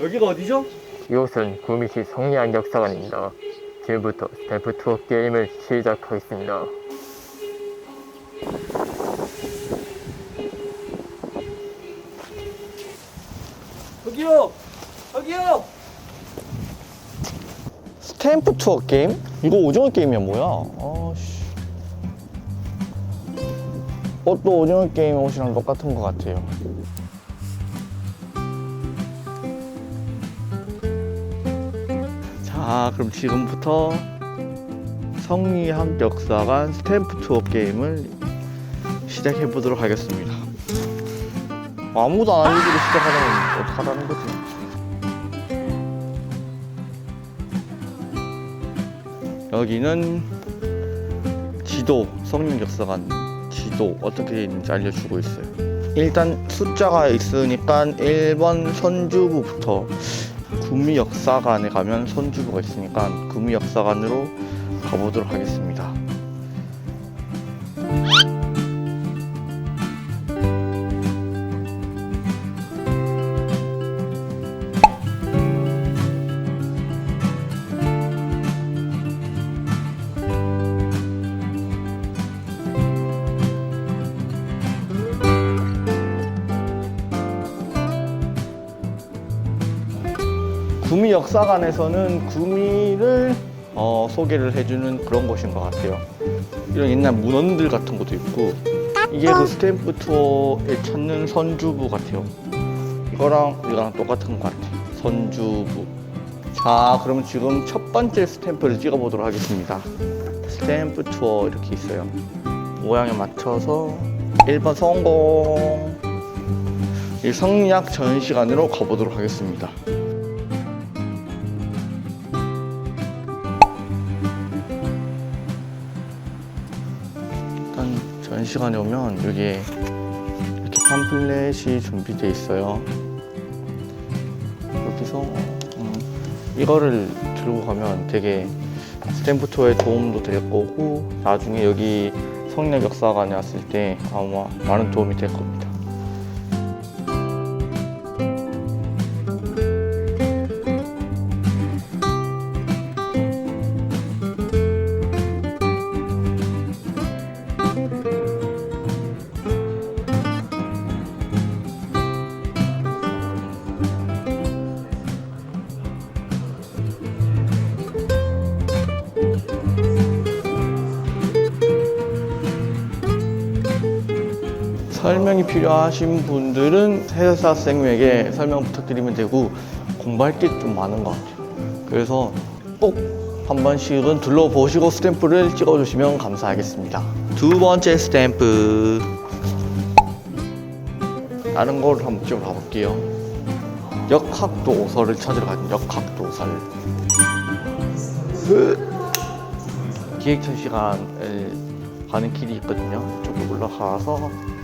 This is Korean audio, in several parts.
여기가 어디죠? 이곳은 구미시 성리안 역사관입니다. 지금부터 스탬프 투어 게임을 시작하겠습니다. 여기요! 여기요! 스탬프 투어 게임? 이거 오징어 게임이야 뭐야? 아씨. 어, 또 오징어 게임 옷이랑 똑같은 것 같아요. 자, 그럼 지금부터 성리학 역사관 스탬프 투어 게임을 시작해 보도록 하겠습니다. 아무도 안 알려주고 시작하면 어떡하라는 거지? 여기는 지도 성령 역사관 지도 어떻게 있는지 알려주고 있어요. 일단 숫자가 있으니까 1번 선주부부터 구미 역사관에 가면 선주부가 있으니까 구미 역사관으로 가보도록 하겠습니다. 구미 역사관에서는 구미를 어, 소개를 해주는 그런 곳인 것 같아요. 이런 옛날 문헌들 같은 것도 있고 이게 그 스탬프 투어에 찾는 선주부 같아요. 이거랑 이거랑 똑같은 것 같아요. 선주부. 자, 그럼 지금 첫 번째 스탬프를 찍어보도록 하겠습니다. 스탬프 투어 이렇게 있어요. 모양에 맞춰서 1번 성공. 이 성리학 전시관으로 가보도록 하겠습니다. 시관에 오면 여기에 이렇게 팜플렛이 준비되어 있어요. 여기서 음, 이거를 들고 가면 되게 스탬프 투어에 도움도 될 거고 나중에 여기 성력 역사관에 왔을 때 아마 많은 도움이 될 겁니다. 설명이 필요하신 분들은 회사 생님에게 설명 부탁드리면 되고 공부할 게 좀 많은 것 같아요. 그래서 꼭 한 번씩은 둘러보시고 스탬프를 찍어주시면 감사하겠습니다. 두 번째 스탬프. 다른 거를 한번 찍어 가볼게요. 역학도서를 찾으러 가는 역학도설. 그 기획전 시간을 가는 길이 있거든요. 이쪽으로 올라가서 이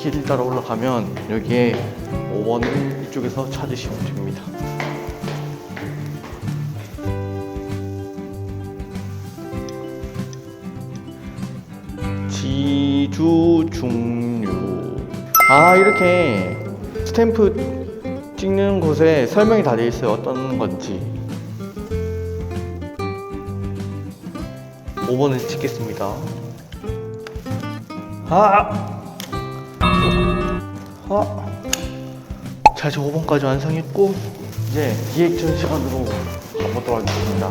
길을 따라 올라가면 여기에 5번을 이쪽에서 찾으시면 됩니다. 지주 중류. 아 이렇게 스탬프 찍는 곳에 설명이 다돼 있어요. 어떤 건지. 5번을 찍겠습니다. 아! 아! 자, 이제 5번까지 완성했고, 이제 기획 전시관으로 가보도록 하겠습니다.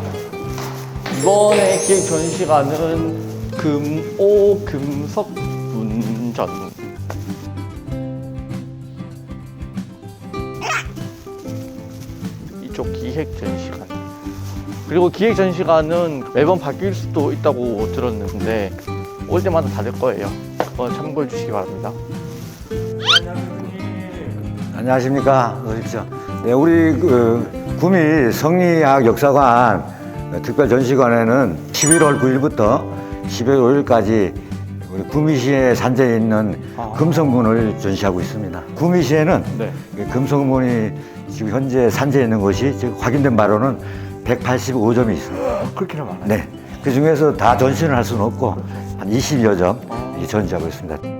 이번에 기획 전시관은 금오 금석 문전. 이쪽 기획 전시관. 그리고 기획 전시관은 매번 바뀔 수도 있다고 들었는데 올 때마다 다를 거예요. 참고해 주시기 바랍니다. 안녕하십니까. 어서 오십시오. 네, 우리 그 구미 성리학 역사관 특별 전시관에는 11월 9일부터 12월 5일까지 우리 구미시에 산재해 있는 아. 금성문을 전시하고 있습니다. 구미시에는 네. 이 금성문이 지금 현재 산재해 있는 것이 지금 확인된 바로는 185점이 있습니다. 그렇게나 많아요. 네. 그 중에서 다 전시는 할 수는 없고 한 20여 점 전시하고 있습니다.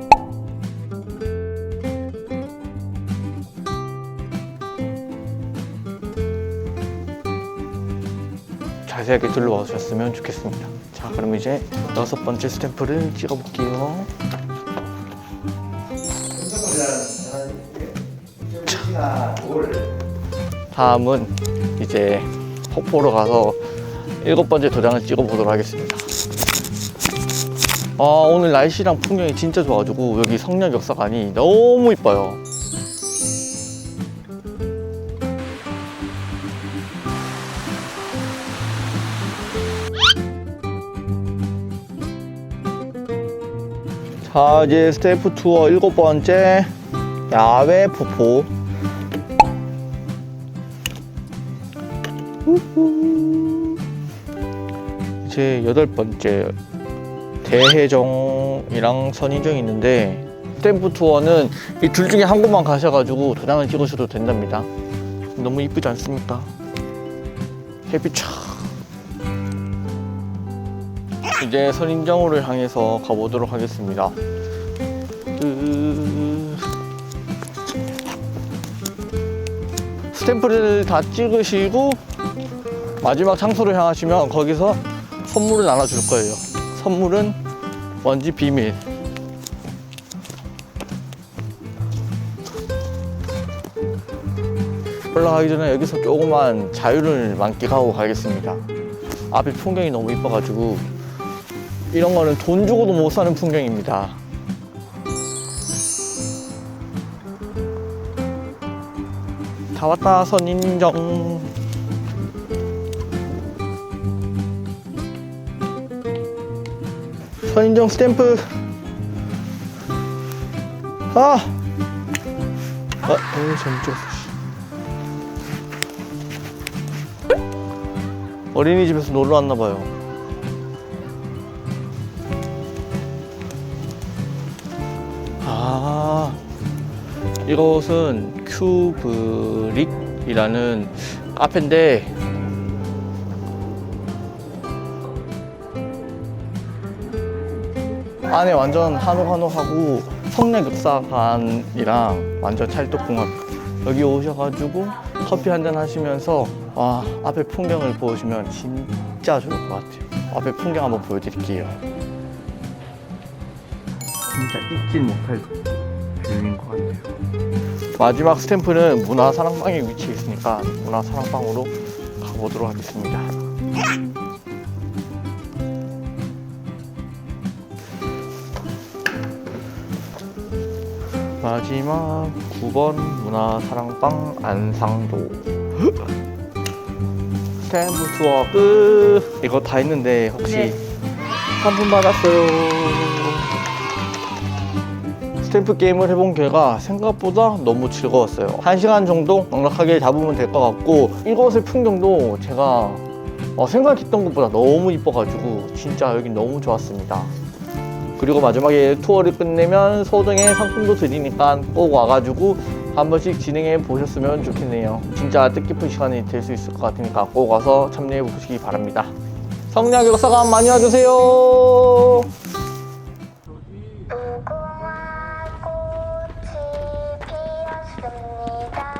자세하게 둘러봐 주셨으면 좋겠습니다. 자, 그럼 이제 여섯 번째 스탬프를 찍어볼게요. 다음은 이제 폭포로 가서 일곱 번째 도장을 찍어보도록 하겠습니다. 아, 오늘 날씨랑 풍경이 진짜 좋아가지고 여기 성냥 역사관이 너무 이뻐요. 자, 이제 스태프 투어 일곱 번째 야외 폭포. 이제 여덟 번째 대해정이랑 선인정이 있는데 스탬프 투어는 이 둘 중에 한 곳만 가셔가지고 도장을 찍으셔도 된답니다. 너무 이쁘지 않습니까? 햇빛 촥. 이제 선인정호를 향해서 가보도록 하겠습니다. 으... 스탬프를 다 찍으시고 마지막 장소로 향하시면 거기서 선물을 나눠줄 거예요. 선물은 뭔지 비밀. 올라가기 전에 여기서 조그만 자유를 만끽하고 가겠습니다. 앞에 풍경이 너무 이뻐가지고 이런 거는 돈 주고도 못 사는 풍경입니다. 다 왔다 선인정. 선인정 스탬프. 아. 아, 오늘 잘못 찍었어. 씨. 어린이집에서 놀러 왔나 봐요. 이것은 큐브릭이라는 카페인데 안에 완전 한옥한옥하고 성내 역사관이랑 완전 찰떡궁합. 여기 오셔가지고 커피 한잔 하시면서 와 앞에 풍경을 보시면 진짜 좋을 것 같아요. 앞에 풍경 한번 보여드릴게요. 진짜 잊진 못할 뷰인 것 같아요. 마지막 스탬프는 문화사랑방에 위치해 있으니까 문화사랑방으로 가보도록 하겠습니다. 마지막 9번 문화사랑방 안상도. 스탬프 투어 끝 이거 다 했는데 혹시 상품 받았어요 스탬프 게임을 해본 결과 생각보다 너무 즐거웠어요 1시간 정도 넉넉하게 잡으면 될 것 같고 이곳의 풍경도 제가 어, 생각했던 것보다 너무 이뻐가지고 진짜 여기 너무 좋았습니다 그리고 마지막에 투어를 끝내면 소정의 상품도 드리니까 꼭 와가지고 한 번씩 진행해 보셨으면 좋겠네요. 진짜 뜻깊은 시간이 될 수 있을 것 같으니까 꼭 와서 참여해 보시기 바랍니다. 성략 역사관 많이 와주세요.